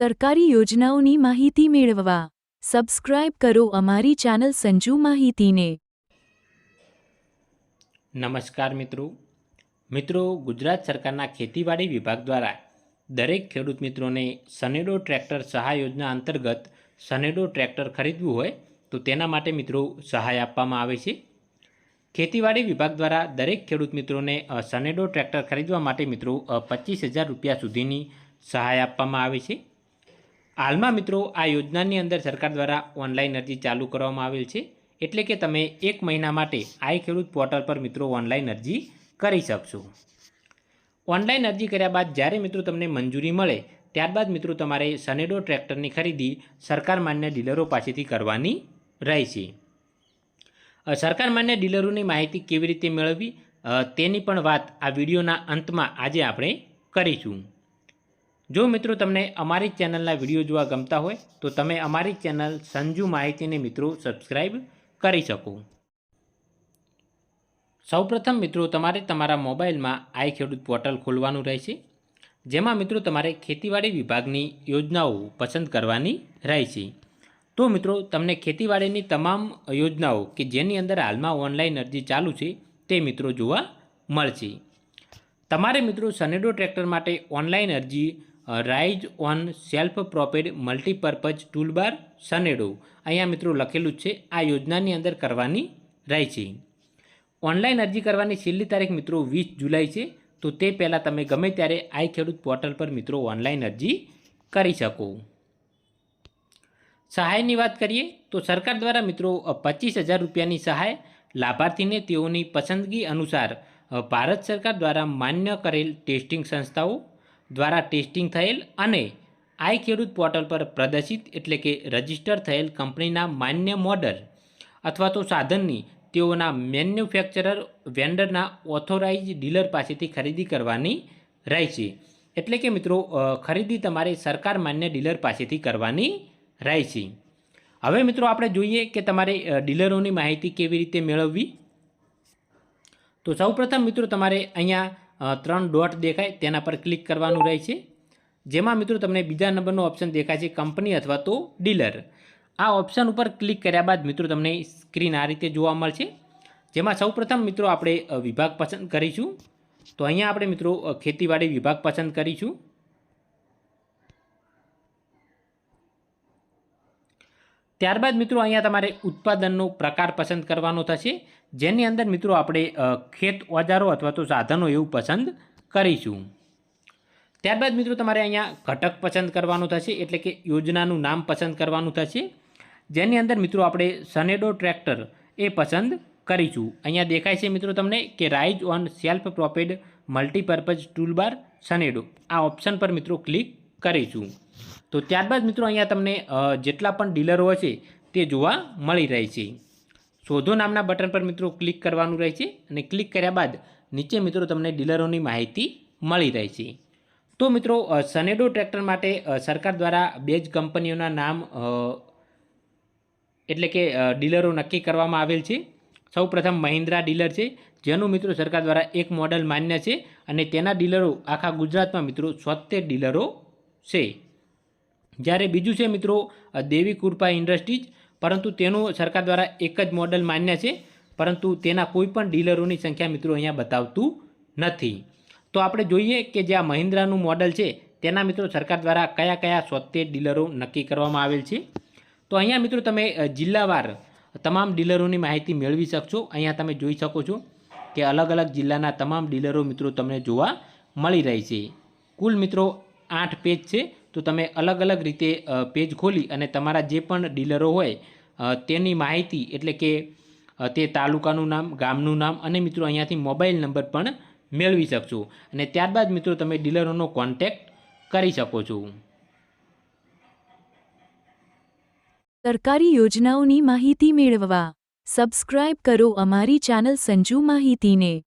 સરકારી યોજનાઓની માહિતી મેળવવા. સબસ્ક્રાઇબ કરો અમારી ચેનલ સંજુ માહિતીને. નમસ્કાર મિત્રો. મિત્રો, ગુજરાત સરકારના ખેતીવાડી વિભાગ દ્વારા દરેક ખેડૂત મિત્રોને સનેડો ટ્રેક્ટર સહાય યોજના અંતર્ગત સનેડો ટ્રેક્ટર ખરીદવું હોય તો તેના માટે મિત્રો સહાય આપવામાં આવે છે. ખેતીવાડી વિભાગ દ્વારા દરેક ખેડૂત મિત્રોને સનેડો ટ્રેક્ટર ખરીદવા માટે મિત્રો પચીસ હજાર રૂપિયા સુધીની સહાય આપવામાં આવે છે. હાલમાં મિત્રો, આ યોજનાની અંદર સરકાર દ્વારા ઓનલાઈન અરજી ચાલુ કરવામાં આવેલ છે. એટલે કે તમે એક મહિના માટે આઈ ખેડૂત પોર્ટલ પર મિત્રો ઓનલાઈન અરજી કરી શકશો. ઓનલાઈન અરજી કર્યા બાદ જ્યારે મિત્રો તમને મંજૂરી મળે, ત્યારબાદ મિત્રો તમારે સનેડો ટ્રેક્ટરની ખરીદી સરકાર માન્ય ડીલરો પાસેથી કરવાની રહેશે. સરકાર માન્ય ડીલરોની માહિતી કેવી રીતે મેળવવી તેની પણ વાત આ વિડીયોના અંતમાં આજે આપણે કરીશું. જો મિત્રો તમને અમારી ચેનલના વીડિયો જોવા ગમતા હોય, તો તમે અમારી ચેનલ સંજુ માહિતીને મિત્રો સબસ્ક્રાઈબ કરી શકો. સૌપ્રથમ મિત્રો, તમારે તમારા મોબાઈલમાં આઈ ખેડૂત પોર્ટલ ખોલવાનું રહેશે, જેમાં મિત્રો તમારે ખેતીવાડી વિભાગની યોજનાઓ પસંદ કરવાની રહેશે. તો મિત્રો, તમને ખેતીવાડીની તમામ યોજનાઓ કે જેની અંદર હાલમાં ઓનલાઈન અરજી ચાલુ છે, તે મિત્રો જોવા મળશે. તમારે મિત્રો સનેડો ટ્રેક્ટર માટે ઓનલાઈન અરજી rise on self propelled multipurpose toolbar Sanedo. અહીંયા મિત્રો લખેલું છે, આ યોજનાની અંદર કરવાની રહેશે ઓનલાઈન અરજી કરવાની છેલ્લી તારીખ મિત્રો વીસ જુલાઈ છે, તો તે પહેલાં તમે ગમે ત્યારે આઈ ખેડૂત પોર્ટલ પર મિત્રો ઓનલાઈન અરજી કરી શકો. સહાયની વાત કરીએ, તો સરકાર દ્વારા મિત્રો પચીસ હજાર રૂપિયાની સહાય લાભાર્થીને તેઓની પસંદગી અનુસાર ભારત સરકાર દ્વારા માન્ય કરેલ ટેસ્ટિંગ સંસ્થાઓ દ્વારા ટેસ્ટિંગ થયેલ અને આઈ ખેડૂત પોર્ટલ પર પ્રદર્શિત એટલે કે રજિસ્ટર થયેલ કંપનીના માન્ય મોડલ અથવા તો સાધનની તેઓના મેન્યુફેક્ચરર વેન્ડરના ઓથોરાઇઝ ડીલર પાસેથી ખરીદી કરવાની રહેશે એટલે કે મિત્રો ખરીદી તમારે સરકાર માન્ય ડીલર પાસેથી કરવાની રહેશે હવે મિત્રો આપણે જોઈએ કે તમારે ડીલરોની માહિતી કેવી રીતે મેળવવી? તો સૌપ્રથમ મિત્રો તમારે અહીંયા ત્રણ ડોટ દેખાય તેના પર ક્લિક કરવાનું રહે છે. જેમાં મિત્રો તમને બીજા નંબરનો ઓપ્શન દેખાય છે કંપની અથવા તો ડીલર. આ ઓપ્શન ઉપર ક્લિક કર્યા બાદ મિત્રો તમને સ્ક્રીન આ રીતે જોવા મળશે. જેમાં સૌપ્રથમ મિત્રો આપણે વિભાગ પસંદ કરીશું. તો અહીંયા આપણે મિત્રો ખેતીવાડી વિભાગ પસંદ કરીશું. ત્યારબાદ મિત્રો અહીંયા તમારે ઉત્પાદનનો પ્રકાર પસંદ કરવાનો થશે. જેની અંદર મિત્રો આપણે ખેત ઓજારો અથવા તો સાધનો એવું પસંદ કરીશું. ત્યારબાદ મિત્રો તમારે અહીંયા ઘટક પસંદ કરવાનો થશે, એટલે કે યોજનાનું નામ પસંદ કરવાનું થશે. જેની અંદર મિત્રો આપણે સનેડો ટ્રેક્ટર એ પસંદ કરીશું. અહીંયા દેખાય છે મિત્રો તમને કે rise on self propelled multipurpose toolbar Sanedo. આ ઓપ્શન પર મિત્રો ક્લિક કરીશું. તો ત્યારબાદ મિત્રો અહીંયા તમને જેટલા પણ ડીલરો હશે તે જોવા મળી રહે છે. શોધો નામના બટન પર મિત્રો ક્લિક કરવાનું રહે છે અને ક્લિક કર્યા બાદ નીચે મિત્રો તમને ડીલરોની માહિતી મળી રહે છે. તો મિત્રો સનેડો ટ્રેક્ટર માટે સરકાર દ્વારા બે જ કંપનીઓના નામ એટલે કે ડીલરો નક્કી કરવામાં આવેલ છે. સૌપ્રથમ મહિન્દ્રા ડીલર છે, જેનું મિત્રો સરકાર દ્વારા એક મોડલ માન્ય છે અને તેના ડીલરો આખા ગુજરાતમાં મિત્રો સોતેર ડીલરો છે. જ્યારે બીજું છે મિત્રો દેવી કૃપા ઇન્ડસ્ટ્રીઝ, પરંતુ તેનું સરકાર દ્વારા એક જ મોડલ માન્ય છે, પરંતુ તેના કોઈ પણ ડીલરોની સંખ્યા મિત્રો અહીંયા બતાવતું નથી. તો આપણે જોઈએ કે જે આ મહિન્દ્રાનું મોડલ છે, તેના મિત્રો સરકાર દ્વારા કયા કયા સોતેર ડીલરો નક્કી કરવામાં આવેલ છે? તો અહીંયા મિત્રો તમે જિલ્લાવાર તમામ ડીલરોની માહિતી મેળવી શકશો. અહીંયા તમે જોઈ શકો છો કે અલગ અલગ જિલ્લાના તમામ ડીલરો મિત્રો તમને જોવા મળી રહી છે. કુલ મિત્રો આઠ પેજ છે. તો તમે અલગ અલગ રીતે પેજ ખોલી અને તમારા જે પણ ડીલરો હોય તેની માહિતી એટલે કે તે તાલુકાનું નામ, ગામનું નામ અને મિત્રો અહીંયાથી મોબાઈલ નંબર પણ મેળવી શકશો. અને ત્યારબાદ મિત્રો તમે ડીલરોનો કોન્ટેક્ટ કરી શકો છો. સરકારી યોજનાઓની માહિતી મેળવવા. સબસ્ક્રાઇબ કરો અમારી ચેનલ સંજુ માહિતીને.